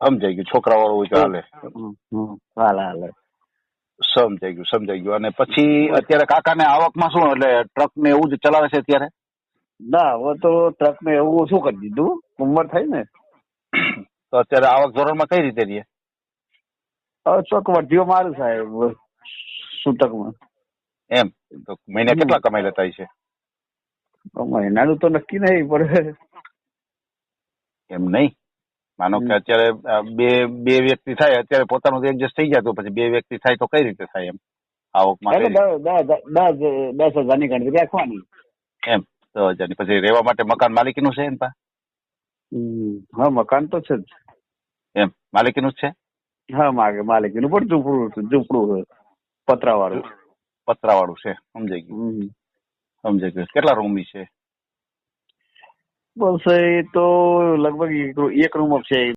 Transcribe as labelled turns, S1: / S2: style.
S1: સમજાઈ ગયું છોકરા વાળું હોય તો હાલે. સમજાઈ ગયું સમજાઈ ગયું. અને પછી અત્યારે કાકાને આવકમાં શું એટલે ટ્રક ને એવું જ ચલાવે છે અત્યારે?
S2: ના હવે તો ટ્રક ને એવું શું કરી દીધું? ઉંમર થઈ ને.
S1: તો અત્યારે આવક ધોરણમાં કઈ રીતે રહીએ
S2: ચોક વધ્યો મારું સાહેબ છૂટકમાં
S1: એમ? તો મહિને. કેટલા કમાઈ લેતા છે?
S2: મહિનાનું તો નક્કી નહીં પણ
S1: એમ નહીં? માનો કે અત્યારે બે બે વ્યક્તિ થાય અત્યારે પોતાનું એડજસ્ટ થઈ જતું પછી બે વ્યક્તિ થાય તો કઈ રીતે થાય એમ? આવકમાં માં
S2: દસ હજારની દસ હજારની ગણતરી રાખવાની.
S1: એમ દસ હજારની. પછી રહેવા માટે મકાન માલિકીનું છે એમ પા?
S2: હા મકાન તો છે જ.
S1: એમ માલિકીનું જ છે?
S2: હા માગે માલિકીનું પણ ઝૂંપડું ઝૂંપડું પતરા વાળું
S1: પતરાવાળું છે સમજાઈ ગયું. સમજાઈ ગયું. કેટલા રૂમની છે?
S2: બસ એ તો લગભગ એક રૂમ છે